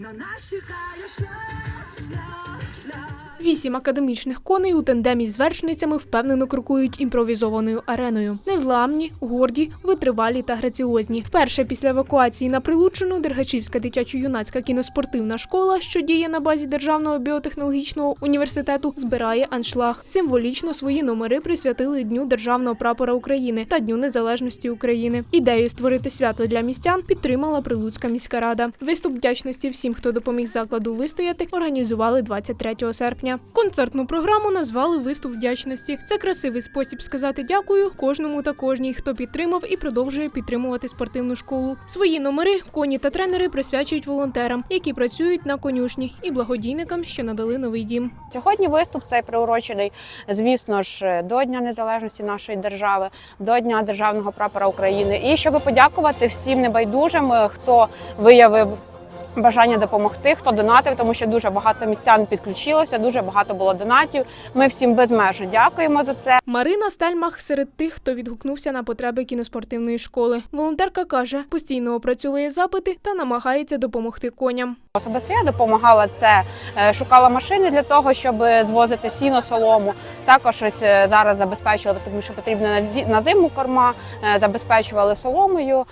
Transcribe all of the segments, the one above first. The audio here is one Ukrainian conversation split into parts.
на нас чекає. Вісім академічних коней у тандемі з вершницями впевнено крокують імпровізованою ареною. Незламні, горді, витривалі та граціозні. Вперше після евакуації на Прилуччину Дергачівська дитячо-юнацька кіноспортивна школа, що діє на базі Державного біотехнологічного університету, збирає аншлаг. Символічно свої номери присвятили Дню державного прапора України та Дню Незалежності України. Ідею створити свято для містян підтримала Прилуцька міська рада. Виступ вдячності всім, хто допоміг закладу вистояти, організували 23 серпня. Концертну програму назвали Виступ вдячності. Це красивий спосіб сказати дякую кожному та кожній, хто підтримав і продовжує підтримувати спортивну школу. Свої номери коні та тренери присвячують волонтерам, які працюють на конюшні, і благодійникам, що надали новий дім. Сьогодні виступ цей приурочений, звісно ж, до Дня Незалежності нашої держави, до Дня Державного прапора України. І щоб подякувати всім небайдужим, е, хто виявив. Бажання допомогти, хто донатив, тому що дуже багато містян підключилося, дуже багато було донатів. Ми всім безмежно дякуємо за це. Марина Стельмах серед тих, хто відгукнувся на потреби кіноспортивної школи. Волонтерка каже, постійно опрацьовує запити та намагається допомогти коням. Особисто я допомагала це, е, шукала машини для того, щоб звозити сіно, солому. Також ось е, зараз забезпечували, тому що потрібно на зиму корма, е, забезпечували соломою.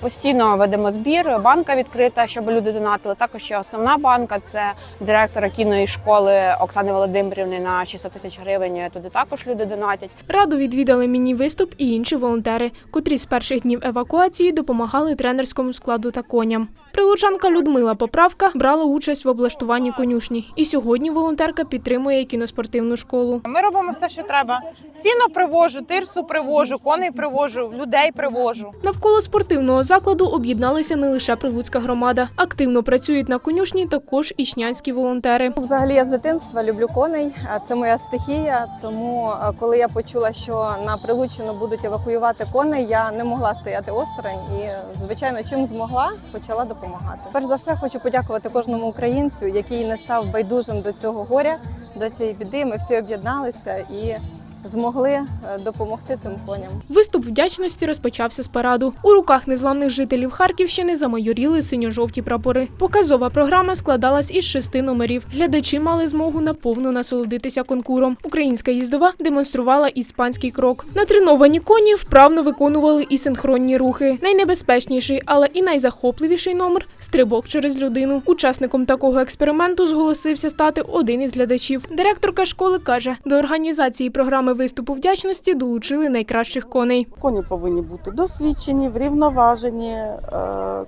Постійно ведемо збір, банка відкрита, щоб люди донатили. Також ще основна банка це директора кіної школи Оксани Володимирівни на 600 тисяч гривень. Туди також люди донатять. Раду відвідали міні-виступ і інші волонтери, котрі з перших днів евакуації допомагали тренерському складу та коням. Прилучанка Людмила Поправка брала участь в облаштуванні конюшні, і сьогодні волонтерка підтримує кіноспортивну школу. Ми робимо все, що треба. Сіно привожу, тирсу привожу, коней привожу, людей привожу. Навколо спортивного закладу об'єдналися не лише прилуцька громада. Активно працюють на конюшні також ічнянські волонтери. Взагалі я з дитинства люблю коней. а Це моя стихія. Тому коли я почула, що на Прилуччину будуть евакуювати коней, я не могла стояти осторонь і, звичайно, чим змогла, почала допомагати. Перш за все, хочу подякувати кожному українцю, який не став байдужим до цього горя, до цієї біди. Ми всі об'єдналися і змогли е, допомогти цим коням. Виступ вдячності розпочався з параду. У руках незламних жителів Харківщини замайоріли синьо-жовті прапори. Показова програма складалась із шести номерів. Глядачі мали змогу наповну насолодитися конкуром. Українська їздова демонструвала іспанський крок. Натреновані коні вправно виконували і синхронні рухи. Найнебезпечніший, але і найзахопливіший номер стрибок через людину. Учасником такого експерименту зголосився стати один із глядачів. Директорка школи каже, до організації програми виступу вдячності долучили найкращих коней. Коні повинні бути досвідчені, врівноважені, е,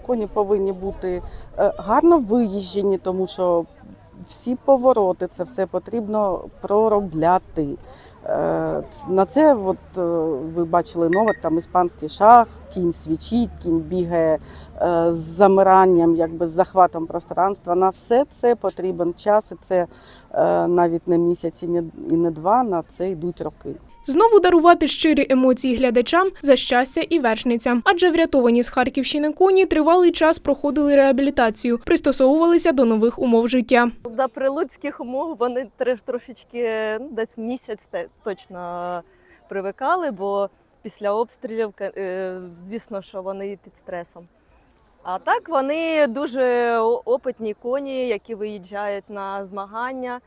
коні повинні бути е, гарно виїжджені, тому що всі повороти це все потрібно проробляти. Е, На це от, е, ви бачили номер, там іспанський шах, кінь свічить, кінь бігає е, з замиранням, якби з захватом пространства. На все це потрібен час, і це навіть не місяць і не два, на це йдуть роки. Знову дарувати щирі емоції глядачам за щастя і вершницям. Адже врятовані з Харківщини коні тривалий час проходили реабілітацію, пристосовувалися до нових умов життя. До прилуцьких умов вони тр- трошечки ну, десь місяць точно привикали, бо після обстрілів, е, звісно, що вони під стресом. А так вони дуже опитні коні, які виїжджають на змагання,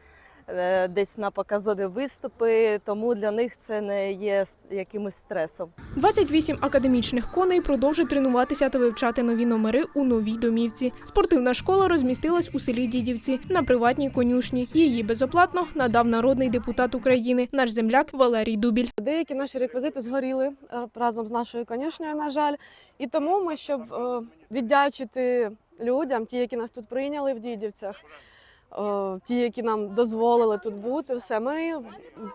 десь на показові виступи, тому для них це не є якимось стресом. 28 академічних коней продовжать тренуватися та вивчати нові номери у новій домівці. Спортивна школа розмістилась у селі Дідівці на приватній конюшні. Її безоплатно надав народний депутат України, наш земляк Валерій Дубіль. Деякі наші реквізити згоріли е, разом з нашою конюшнею, на жаль. І тому ми, щоб е, віддячити людям, ті, які нас тут прийняли в Дідівцях, е, ті, які нам дозволили тут бути, все, ми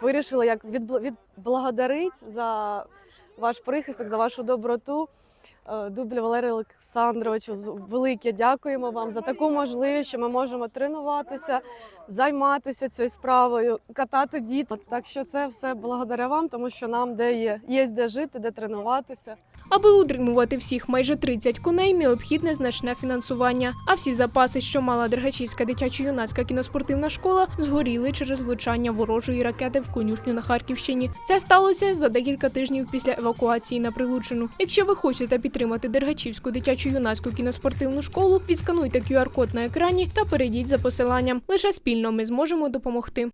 вирішили як відбл- відблагодарити за ваш прихисток, за вашу доброту. Е, Дублю Валерію Олександровичу, велике дякуємо вам за таку можливість, що ми можемо тренуватися, займатися цією справою, катати дітей. Так що це все благодаря вам, тому що нам де є, є де жити, де тренуватися. Аби утримувати всіх майже 30 коней, необхідне значне фінансування. А всі запаси, що мала Дергачівська дитячо-юнацька кіноспортивна школа, згоріли через влучання ворожої ракети в конюшню на Харківщині. Це сталося за декілька тижнів після евакуації на Прилучину. Якщо ви хочете підтримати Дергачівську дитячо-юнацьку кіноспортивну школу, відскануйте QR-код на екрані та перейдіть за посиланням. Лише спільно ми зможемо допомогти.